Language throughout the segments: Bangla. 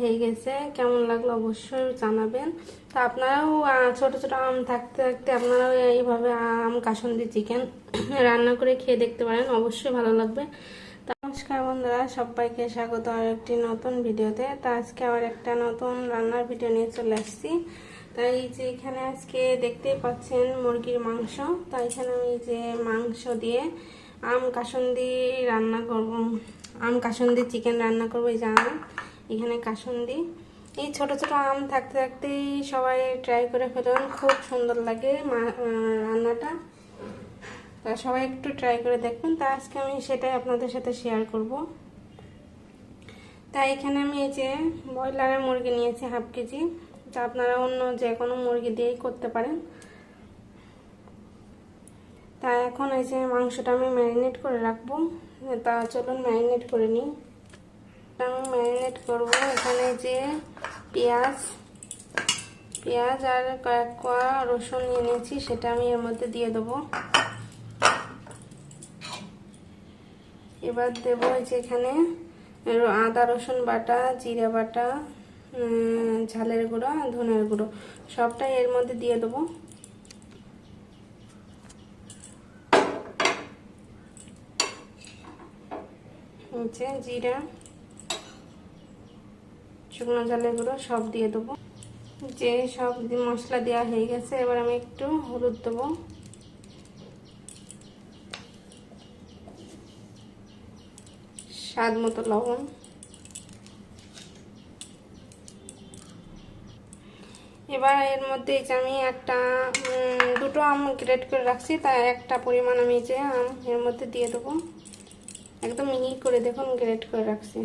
হয়ে গেছে, কেমন লাগল অবশ্যই জানাবেন। তা আপনারাও ছোট ছোট আম থাকতে থাকতে আপনারাও এইভাবে আম, কাসন্দি চিকেন রান্না করে খেয়ে দেখতে পারেন, অবশ্যই ভালো লাগবে। নমস্কার বন্ধুরা, সবাইকে স্বাগত আর একটি নতুন ভিডিওতে। তা আজকে আবার একটা নতুন রান্নার ভিডিও নিয়ে চলে আসছি। তাই যে এখানে আজকে দেখতেই পাচ্ছেন মুরগির মাংস। তাই এখানে আমি যে মাংস দিয়ে আম, কাসন্দি রান্না করব, আম, কাসন্দি চিকেন রান্না করব, এই আম। এখানে কাসন্দি। এই ছোট ছোট আম থাকতে থাকতেই সবাই ট্রাই করে ফেলুন, খুব সুন্দর লাগে রান্নাটা। তা সবাই একটু ট্রাই করে দেখবেন তা আজকে আমি সেটাই আপনাদের সাথে শেয়ার করব। তাই এখানে আমি এই যে ব্রয়লারের মুরগি নিয়েছি হাফ কেজি তা আপনারা অন্য যে কোনো মুরগি দিয়েই করতে পারেন। তা এখন এই যে মাংসটা আমি ম্যারিনেট করে রাখব। তা চলুন ম্যারিনেট করে নিই। তা আমি ম্যারিনেট করব। এখানে যে পেঁয়াজ পেঁয়াজ আর কয়েক কোয়া রসুন নিয়েছি, সেটা আমি এর মধ্যে দিয়ে দেবো। এবার দেবো যে এখানে আদা, রসুন বাটা, জিরা বাটা ঝালের গুঁড়ো ধনের গুঁড়ো, সবটাই এর মধ্যে দিয়ে দেবো। হচ্ছে জিরা শুকনো ঝালের গুঁড়ো সব দিয়ে দেবো। যে সব মশলা দেওয়া হয়ে গেছে, এবার আমি একটু হলুদ দেবো। স্বাদ মতো লবণ। এবার এর মধ্যে যে আমি একটা দুটো আম গ্রেট করে রাখছি তাই একটা পরিমাণ আমি যে আম এর মধ্যে দিয়ে দেবো। একদম মিহি করে দেখুন, গ্রেট করে রাখছি।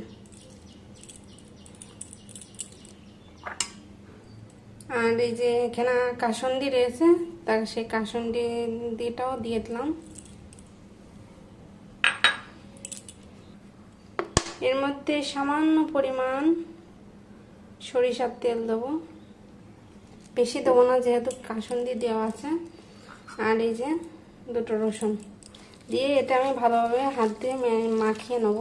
আর এই যে এখানে কাসন্দি রয়েছে, তার সেই কাসন্দি দিটাও দিয়ে দিলাম। এর মধ্যে সামান্য পরিমাণ সরিষার তেল দেবো। বেশি দেবো না, যেহেতু কাসন্দি দেওয়া আছে। আর এই যে দুটো রসুন, দিয়ে এটা আমি ভালোভাবে হাত দিয়ে মাখিয়ে নেব।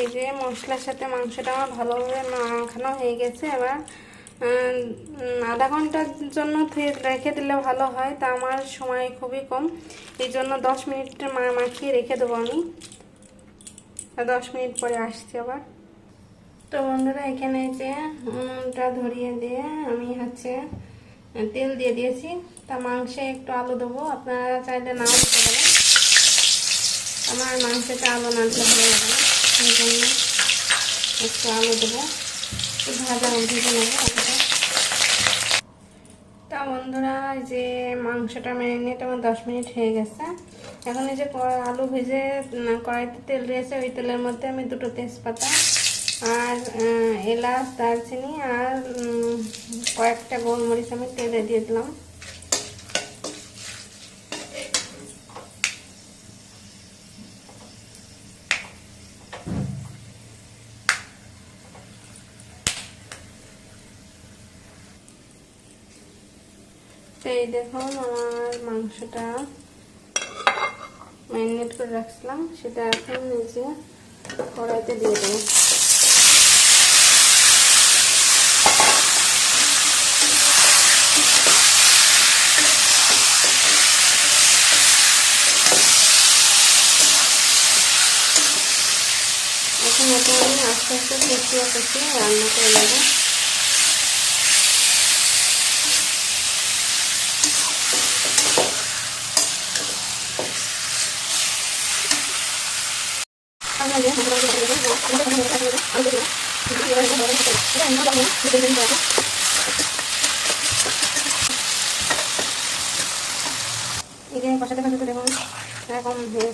এই যে মশলার সাথে মাংসটা আমার ভালোভাবে মাখানো হয়ে গেছে, এবার আধা ঘণ্টার জন্য রেখে দিলে ভালো হয়, তা আমার সময় খুবই কম। এই জন্য দশ মিনিট মাখিয়ে রেখে দেবো আমি। দশ মিনিট পরে আসছি আবার। তো বন্ধুরা, এখানে যে উনুনটা ধরিয়ে দিয়ে আমি হচ্ছে, তেল দিয়ে দিয়েছি। তা মাংসে একটু আলু দেবো। আপনারা চাইলে নাও আমার মাংসটা আলু না ভালো লাগে সেই একটু আলু দেবো ভাজা ভেজে নেব তা বন্ধুরা যে মাংসটা ম্যারিনেট আমার দশ মিনিট হয়ে গেছে। এখন এই যে আলু ভেজে কড়াইতে তেল রয়েছে, ওই তেলের মধ্যে আমি দুটো তেজপাতা আর এলাচ, দারচিনি আর কয়েকটা গোলমরিচ আমি তেলে দিয়ে দিলাম। এই দেখুন আমার মাংসটা ম্যারিনেট করে রাখছিলাম, সেটা এখন নিজে কড়াইতে দিয়ে দেবো। এখন এটা আমি আস্তে আস্তে রান্না করে নেব। দেখুন, এরকম দিয়ে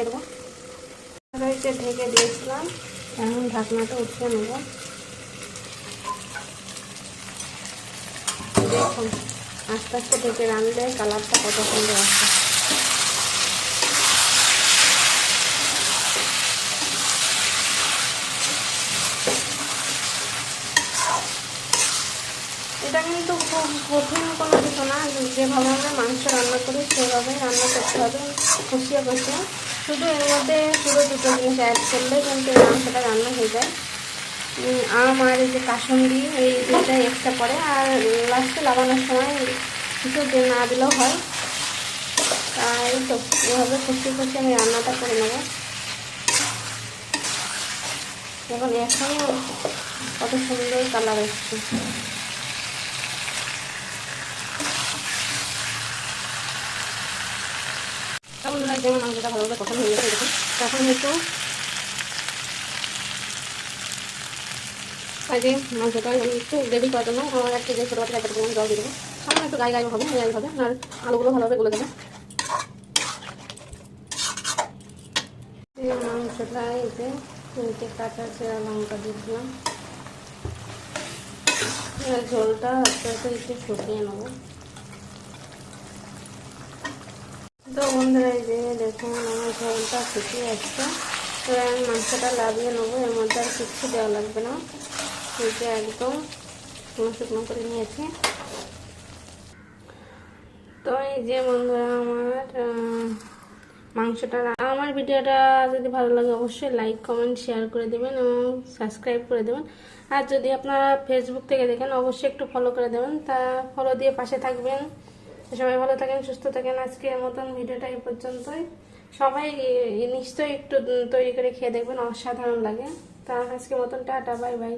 দেবো। ঢেকে দিয়েছিলাম। ঢাকনাটা উঠিয়ে নেব। দেখুন, আস্তে আস্তে ঢেকে রানলে কালারটা কত সুন্দর আসছে এটা কিন্তু খুব কঠিন কোনো কিছু না যে যেভাবে আমরা মাংস রান্না করি সেভাবে রান্না করতে হবে। কষিয়ে কষিয়ে শুধু এর মধ্যে শুধু দুটো জিনিস অ্যাড করলে কিন্তু মাংসটা রান্না হয়ে যায়। আম আর এই যে কাসুন্দি, এই দুইটা এক্সট্রা পড়ে। আর লাস্টে লাগানোর সময় কিছু না দিলেও হয়। তাই তো, এভাবে কষিয়ে কষিয়ে আমি রান্নাটা করে নেব। এখন এখনও কত সুন্দর কালার এসছে তখন যেমন মাংসটা ভালোভাবে কষানো হয়ে গেছে দেখুন তখন একটু আগে মাংসটা আমি একটু গ্রেভি করার জন্য আমার একটা যে ছোটো বাচ্চা একটা জল দিয়ে দেবো। সামনে একটু গায়ে গায়ে হবে গায়ে হবে, আর আলুগুলো ভালোভাবে গলে দেবে মাংসটা এতে নিচে কাঁচা চেরা লঙ্কা দিয়েছিলাম ঝোলটা আস্তে আস্তে একটু শুকিয়ে নেব। তো বন্ধুরা এই যে দেখুন, আমার ঝোলটা শুকিয়ে আসছে। এবার আমি মাংসটা লাভিয়ে নেব, এর মধ্যে আর কিচ্ছু দেওয়া লাগবে না। এটা একদম শুকনো শুকনো করে নিয়েছি। তো এই যে বন্ধুরা আমার মাংসটা আমার ভিডিওটা যদি ভালো লাগে অবশ্যই লাইক, কমেন্ট, শেয়ার করে দেবেন এবং সাবস্ক্রাইব করে দেবেন। আর যদি আপনারা ফেসবুক থেকে দেখেন, অবশ্যই একটু ফলো করে দেবেন। তা ফলো দিয়ে পাশে থাকবেন। সবাই ভালো থাকেন, সুস্থ থাকেন। আজকে মতন ভিডিওটা এই পর্যন্তই। সবাই নিশ্চয়ই একটু তৈরি করে খেয়ে দেখবেন, অসাধারণ লাগে। তা আজকে মতন, টাটা, বাই বাই।